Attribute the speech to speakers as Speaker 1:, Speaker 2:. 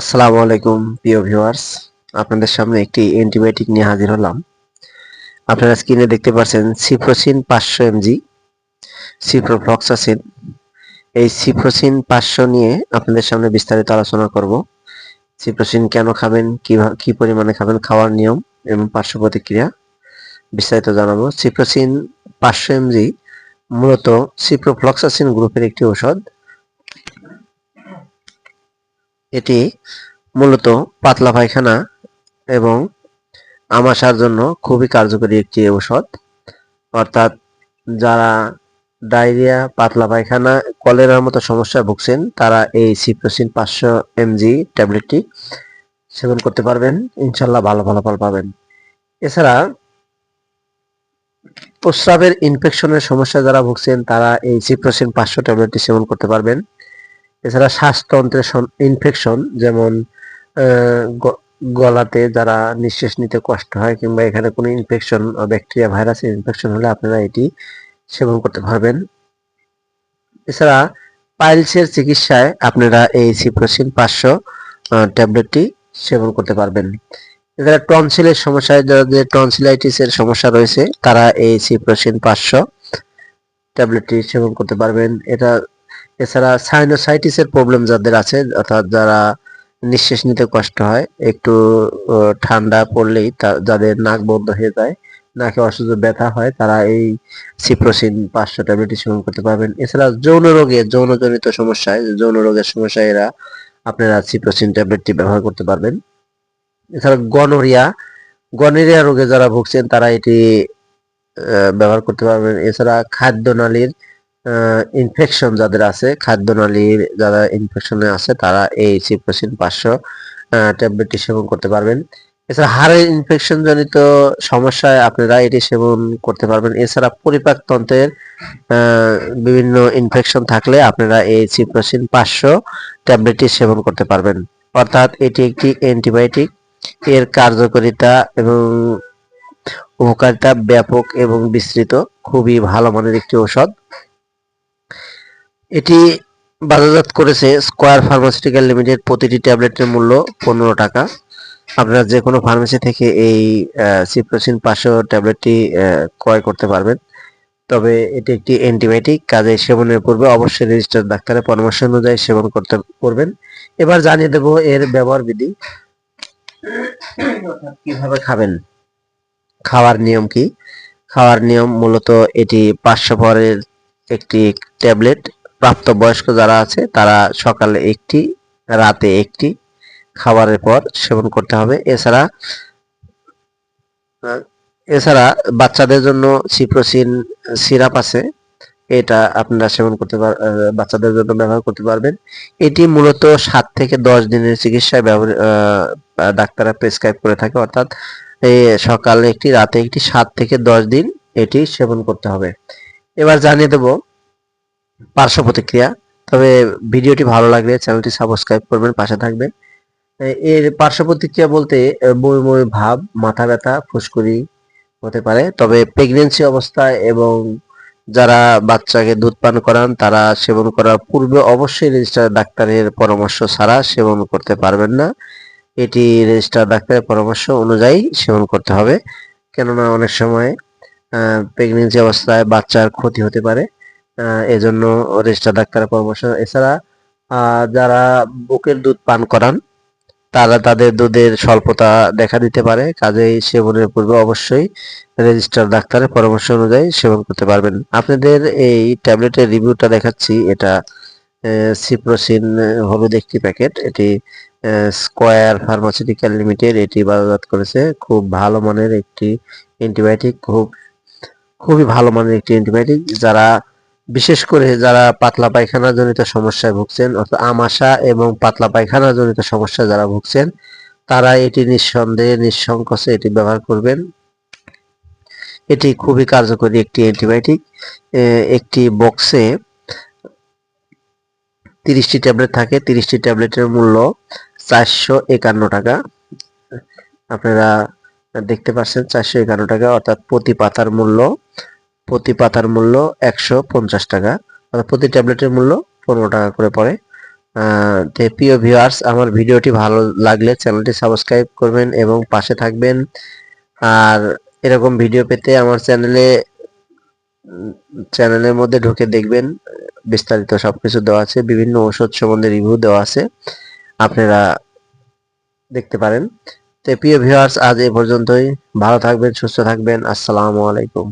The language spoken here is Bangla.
Speaker 1: আসসালামু আলাইকুম, প্রিয় ভিউয়ার্স। আপনাদের সামনে একটি অ্যান্টিবায়োটিক নিয়ে হাজির হলাম। আপনারা স্ক্রিনে দেখতে পাচ্ছেন সিফ্রোসিন পাঁচশো এমজি, সিপ্রোফ্লক্সাসিন। এই সিফ্রোসিন পাঁচশো নিয়ে আপনাদের সামনে বিস্তারিত আলোচনা করব। সিফ্রোসিন কেন খাবেন কি পরিমাণে খাবেন, খাওয়ার নিয়ম এবং পার্শ্ব প্রতিক্রিয়া বিস্তারিত জানাব। সিপ্রোসিন পাঁচশো এমজি মূলত সিপ্রোফ্লক্সাসিন গ্রুপের একটি ঔষধ। এটি মূলত পাতলা পায়খানা এবং আমাশার জন্য খুবই কার্যকরী একটি ঔষধ। অর্থাৎ যারা ডায়রিয়া, পাতলা পায়খানা, কলেরার মতো সমস্যায় ভুগছেন, তারা এই সিপ্রোসিন পাঁচশো এমজি ট্যাবলেটটি সেবন করতে পারবেন। ইনশাল্লাহ ভালো ফলাফল পাবেন। এছাড়া প্রস্রাবের ইনফেকশনের সমস্যা যারা ভুগছেন, তারা এই সিপ্রোসিন পাঁচশো ট্যাবলেটটি সেবন করতে পারবেন। এছাড়া শ্বাসতন্ত্রের ইনফেকশন যেমন গলাতে যারা নিঃশ্বাস নিতে কষ্ট হয় কিংবা এখানে কোনো ইনফেকশন ব্যাকটেরিয়া ভাইরাস ইনফেকশন হলে আপনারা এটি সেবন করতে পারবেন। এছাড়া পাইলসের চিকিৎসায় আপনারা এই সিপ্রোসিন পাঁচশো ট্যাবলেটটি সেবন করতে পারবেন। এছাড়া টনসিলের সমস্যায় যাদের টনসিলাইটিসের সমস্যা রয়েছে, তারা এই সিপ্রোসিন পাঁচশো ট্যাবলেটটি সেবন করতে পারবেন। এটা এছাড়া সাইনোসাইটিসের প্রবলেম যাদের আছে, অর্থাৎ যারা নিঃশ্বাস নিতে কষ্ট হয়, একটু ঠান্ডা পড়লেই যাদের নাক বন্ধ হয়ে যায়, নাকে অসহ্য ব্যথা হয়, তারা এই সিপ্রোসিন পাঁচশো ট্যাবলেটটি সেবন করতে পারবেন। এছাড়া যৌন রোগে, যৌনজনিত সমস্যায়, যৌন রোগের সমস্যায় এরা আপনারা সিপ্রোসিন ট্যাবলেটটি ব্যবহার করতে পারবেন। এছাড়া গনোরিয়া গনোরিয়া রোগে যারা ভুগছেন, তারা এটি ব্যবহার করতে পারবেন। এছাড়া খাদ্যনালীর ইনফেকশন যাদের আছে খাদ্যনালীর যারা ইনফেকশনে আছে তারা এই সিপ্রোসিন পাঁচশো ট্যাবলেটটি সেবন করতে পারবেন। এছাড়া হাড়ের ইনফেকশন জনিত সমস্যায় আপনারা এটি সেবন করতে পারবেন। এছাড়া পরিপাক তন্ত্রের আহ, বিভিন্ন ইনফেকশন থাকলে আপনারা এই সিপ্রোসিন পাঁচশো ট্যাবলেটটি সেবন করতে পারবেন। অর্থাৎ এটি একটি অ্যান্টিবায়োটিক এর কার্যকারিতা এবং উপকারিতা ব্যাপক এবং বিস্তৃত খুবই ভালো মানের একটি ঔষধ। এটি বাজারজাত করেছে স্কয়ার ফার্মাসিউটিক্যাল লিমিটেড প্রতিটি ট্যাবলেটের মূল্য পনেরো টাকা। আপনারা যে কোনো ফার্মেসি থেকে এই সিপ্রোসিন পাঁচশো ট্যাবলেটটি ক্রয় করতে পারবেন। তবে এটি একটি অ্যান্টিবায়োটিক কাজে সেবনের পূর্বে অবশ্যই রেজিস্টার ডাক্তারের পরামর্শ অনুযায়ী সেবন করতে করবেন। এবার জানিয়ে দেব এর ব্যবহার বিধি। কীভাবে খাবেন? খাওয়ার নিয়ম কি? খাওয়ার নিয়ম মূলত এটি পাঁচশো পরের একটি ট্যাবলেট প্রাপ্তবয়স্ক যারা আছে, তারা সকালে একটি, রাতে একটি খাবারের পর সেবন করতে হবে। এছাড়া এছাড়া বাচ্চাদের জন্য সিপ্রোসিন সিরাপ আছে। এটা আপনারা সেবন করতে পার বাচ্চাদের জন্য ব্যবহার করতে পারবেন। এটি মূলত সাত থেকে দশ দিনের চিকিৎসায় ব্যবহার ডাক্তাররা প্রেসক্রাইব করে থাকে। অর্থাৎ সকালে একটি, রাতে একটি, সাত থেকে দশ দিন এটি সেবন করতে হবে। এবার জানিয়ে দেব পার্শ্ব প্রতিক্রিয়া। তবে ভিডিওটি ভালো লাগলে চ্যানেলটি সাবস্ক্রাইব করবেন, পাশে থাকবেন। এর পার্শ্ব প্রতিক্রিয়া বলতে বমি বমি ভাব, মাথা ব্যথা, ফুসকুড়ি হতে পারে। তবে প্রেগনেন্সি অবস্থায় এবং যারা বাচ্চাকে দুধ পান করান, তারা সেবন করার পূর্বে অবশ্যই রেজিস্টার ডাক্তারের পরামর্শ ছাড়া সেবন করতে পারবেন না। এটি রেজিস্টার ডাক্তারের পরামর্শ অনুযায়ী সেবন করতে হবে। কেননা অনেক সময় প্রেগনেন্সি অবস্থায় বাচ্চার ক্ষতি হতে পারে। এজন্য রেজিস্টার ডাক্তারের পরামর্শ। এছাড়া যারা বুকের দুধ পান করান, তারা তাদের দুধের স্বল্পতা দেখা দিতে পারে। কাজেই সেবনের পূর্বে অবশ্যই রেজিস্টার ডাক্তারের পরামর্শ অনুযায়ী সেবন করতে পারবেন। আপনাদের এই ট্যাবলেটের রিভিউটা দেখাচ্ছি। এটা সিপ্রোসিন হলুদ একটি প্যাকেট। এটি স্কয়ার ফার্মাসিউটিক্যাল লিমিটেড এটি বাজারজাত করেছে। খুব ভালো মানের একটি অ্যান্টিবায়োটিক, খুব, খুবই ভালো মানের একটি অ্যান্টিবায়োটিক। যারা বিশেষ করে যারা পাতলা পায়খানা জনিত সমস্যায় ভুগছেন, অর্থাৎ আমাশা এবং পাতলা পায়খানা জনিত সমস্যায় যারা ভুগছেন, তারা এটি নিঃসন্দেহে, নিঃসংকোচে এটি ব্যবহার করবেন। এটি খুবই কার্যকরী একটি অ্যান্টিবায়োটিক। একটি বক্সে তিরিশটি ট্যাবলেট থাকে। তিরিশটি ট্যাবলেটের মূল্য চারশো একান্ন টাকা। আপনারা দেখতে পাচ্ছেন চারশো একান্ন টাকা, অর্থাৎ প্রতি পাতার মূল্য প্রতি পাতার মূল্য একশো পঞ্চাশ টাকা। অর্থাৎ প্রতি ট্যাবলেটের মূল্য পনেরো টাকা করে পড়ে। তো প্রিয় ভিউয়ার্স আমার ভিডিওটি ভালো লাগলে চ্যানেলটি সাবস্ক্রাইব করবেন এবং পাশে থাকবেন। আর এরকম ভিডিও পেতে আমার চ্যানেলে, চ্যানেলের মধ্যে ঢুকে দেখবেন, বিস্তারিত সবকিছু দেওয়া আছে। বিভিন্ন ঔষধ সম্বন্ধে রিভিউ দেওয়া আছে। আপনারা দেখতে পারেন। তো প্রিয় ভিউয়ার্স আজ এ পর্যন্তই। ভালো থাকবেন, সুস্থ থাকবেন। আসসালামু আলাইকুম।